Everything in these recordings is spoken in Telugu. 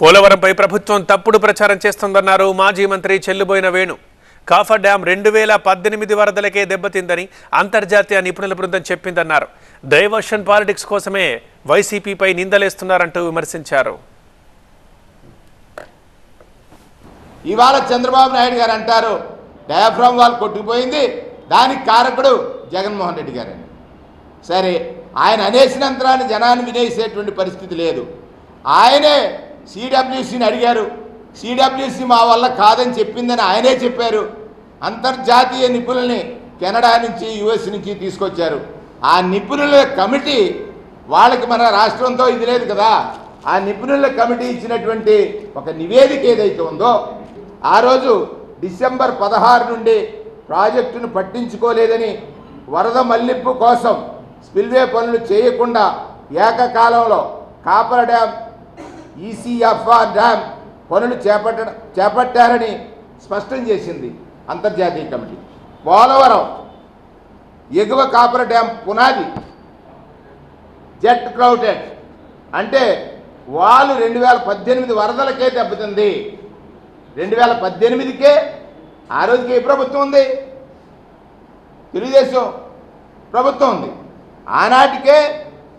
పోలవరంపై ప్రభుత్వం తప్పుడు ప్రచారం చేస్తోందన్నారు మాజీ మంత్రి చెల్లుబోయిన వేణు. కాఫర్ డ్యాం రెండు వేల పద్దెనిమిది వరదలకే దెబ్బతిందని అంతర్జాతీయ నిపుణుల బృందం చెప్పిందన్నారు. డైవర్షన్ పాలిటిక్స్ కోసమే వైసీపీపై నిందలేస్తున్నారంటూ విమర్శించారు. ఇవాళ చంద్రబాబు నాయుడు గారు అంటారు డయాఫ్రామ్ వాల్ కొట్టుకుపోయింది దానికి కారకుడు జగన్మోహన్ రెడ్డి గారు. సరే ఆయన అనేసినంతరాన్ని జనాన్ని వినేసేటువంటి పరిస్థితి లేదు. ఆయనే సిడబ్ల్యూసిని అడిగారు. సిడబ్ల్యూసి మా వల్ల కాదని చెప్పిందని ఆయనే చెప్పారు. అంతర్జాతీయ నిపుణుల్ని కెనడా నుంచి యుఎస్ నుంచి తీసుకొచ్చారు. ఆ నిపుణుల కమిటీ వాళ్ళకి మన రాష్ట్రంతో ఇది లేదు కదా. ఆ నిపుణుల కమిటీ ఇచ్చినటువంటి ఒక నివేదిక ఏదైతే ఉందో ఆ రోజు డిసెంబర్ పదహారు నుండి ప్రాజెక్టును పట్టించుకోలేదని వరద మళ్ళింపు కోసం స్పిల్వే పనులు చేయకుండా ఏకకాలంలో కాపర్ డ్యామ్ ఈసీఎఫ్ఆర్ డ్యామ్ పనులు చేపట్ట చేపట్టారని స్పష్టం చేసింది అంతర్జాతీయ కమిటీ. పోలవరం ఎగువ కాపర డ్యామ్ పునాది జెట్ క్రౌటెడ్. అంటే వాళ్ళు రెండు వేల పద్దెనిమిది వరదలకే దెబ్బతింది. రెండు వేల పద్దెనిమిదికే ఆ రోజుకి ఏ ప్రభుత్వం ఉంది? తెలుగుదేశం ప్రభుత్వం ఉంది. ఆనాటికే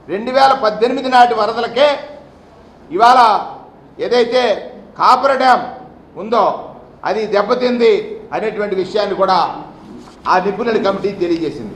రెండు వేల పద్దెనిమిది నాటి వరదలకే ఇవాళ ఏదైతే కాపర్ డ్యామ్ ఉందో అది దెబ్బతింది అనేటువంటి విషయాన్ని కూడా ఆ నిపుణుల కమిటీ తెలియజేసింది.